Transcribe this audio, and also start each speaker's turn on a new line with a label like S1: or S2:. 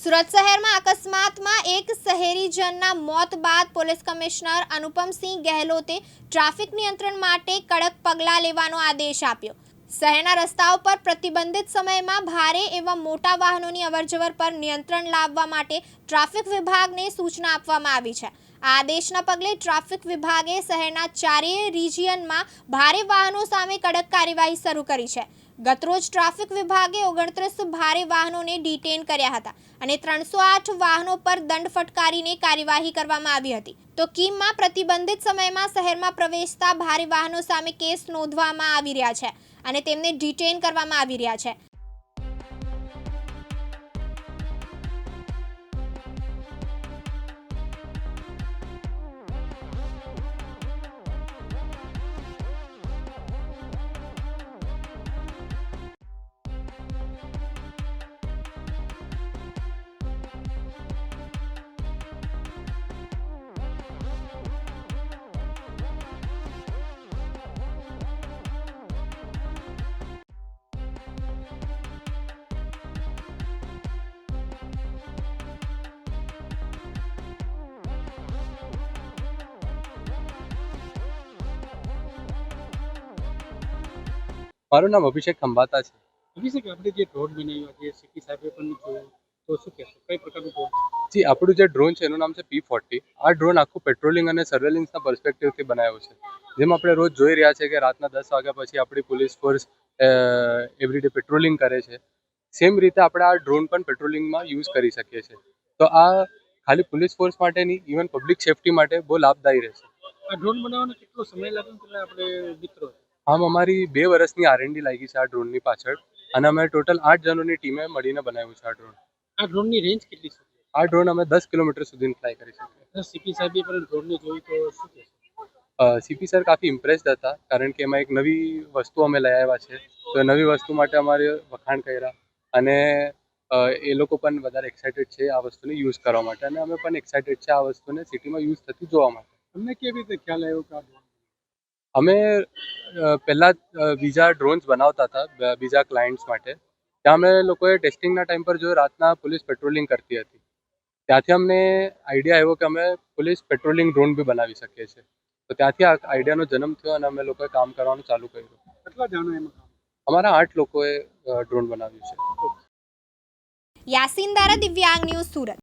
S1: સુરત શહેરમાં અકસ્માતમાં એક શહેરીજનના મોત બાદ પોલીસ કમિશનર અનુપમસિંહ ગહેલોતે ટ્રાફિક નિયંત્રણ માટે કડક પગલાં લેવાનો આદેશ આપ્યો. શહેરના રસ્તાઓ પર પ્રતિબંધિત સમયમાં ભારે એવા મોટા વાહનોની અવરજવર પર નિયંત્રણ લાવવા માટે ટ્રાફિક વિભાગને સૂચના આપવામાં આવી છે. આ આદેશના પગલે ટ્રાફિક વિભાગે શહેરના ચારેય રિજિયનમાં ભારે વાહનો સામે કડક કાર્યવાહી શરૂ કરી છે. ગતરોજ ટ્રાફિક વિભાગે ઓગણત્રીસ ભારે વાહનોને ડિટેન કર્યા હતા અને ત્રણસો આઠ વાહનો પર દંડ ફટકારીને કાર્યવાહી કરવામાં આવી હતી. તો કીમમાં પ્રતિબંધિત સમયમાં શહેરમાં પ્રવેશતા ભારે વાહનો સામે કેસ નોંધવામાં આવી રહ્યા છે અને તેમને ડિટેન કરવામાં આવી રહ્યા છે.
S2: મારું નામ અભિષેક ખંભાતા છે.
S3: અભિષેક આપણે જે ડ્રોન બનાવ્યો છે સિટી સાહેબે પણ જોયું. તો શું કહેશો? કઈ પ્રકારનું ડ્રોન
S2: જી આપણું જે ડ્રોન છે એનું નામ છે પી ફોર્ટી આ ડ્રોન આખું પેટ્રોલિંગ અને સર્વેલન્સના પર્સપેક્ટિવથી બનાવ્યો છે. જેમ આપણે રોજ જોઈ રહ્યા છે કે રાતના દસ વાગ્યા પછી આપણી પોલીસ ફોર્સ એવરીડે પેટ્રોલિંગ કરે છે. સેમ રીતે આપણે આ ડ્રોન પણ પેટ્રોલિંગમાં યુઝ કરી શકીએ છીએ. તો આ ખાલી પોલીસ ફોર્સ માટે નહીં ઇવન પબ્લિક સેફટી માટે બહુ લાભદાયી રહેશે.
S3: આ ડ્રોન બનાવવાનો કેટલો સમય લાગે આપણે મિત્રો
S2: આમ અમારી બે વર્ષની આરએનડી લાગી છે આ ડ્રોનની પાછળ. અને અમે ટોટલ આઠ જણોની ટીમે મળીને બનાવ્યું છે આ ડ્રોન
S3: આ ડ્રોનની રેન્જ કેટલી છે?
S2: આ ડ્રોન અમે દસ કિલોમીટર સુધી ફ્લાય કરી શકીએ.
S3: સીપી સાહેબે ડ્રોનને જોયું તો શું
S2: સીપી સર કાફી ઇમ્પ્રેસ્ડ હતા કારણ કે એમાં એક નવી વસ્તુ અમે લઈ આવ્યા છે. તો નવી વસ્તુ માટે અમારે વખાણ કર્યા. અને એ લોકો પણ વધારે એક્સાઇટેડ છે આ વસ્તુને યુઝ કરવા માટે. અને અમે પણ એક્સાઇટેડ છે આ વસ્તુને સિટીમાં યુઝ થતી જોવા માટે.
S3: તમને કેવી રીતે ખ્યાલ આવ્યો કે આ?
S2: અમે પહેલાં બીજા ડ્રોન્સ બનાવતા હતા બીજા ક્લાયન્ટ્સ માટે. ત્યાં અમે લોકોએ ટેસ્ટિંગના ટાઈમ પર જો રાતના પોલીસ પેટ્રોલિંગ કરતી હતી. ત્યાંથી અમને આઈડિયા આવ્યો કે અમે પોલીસ પેટ્રોલિંગ ડ્રોન બી બનાવી શકીએ છીએ. તો ત્યાંથી આ આઈડિયાનો જન્મ થયો અને અમે લોકોએ કામ કરવાનું ચાલુ કર્યું.
S3: કેટલા જણો એમાં
S2: અમારા આઠ લોકોએ ડ્રોન બનાવ્યું છે.
S1: યાસીન દારા દિવ્યાંગ ન્યૂઝ સુરત.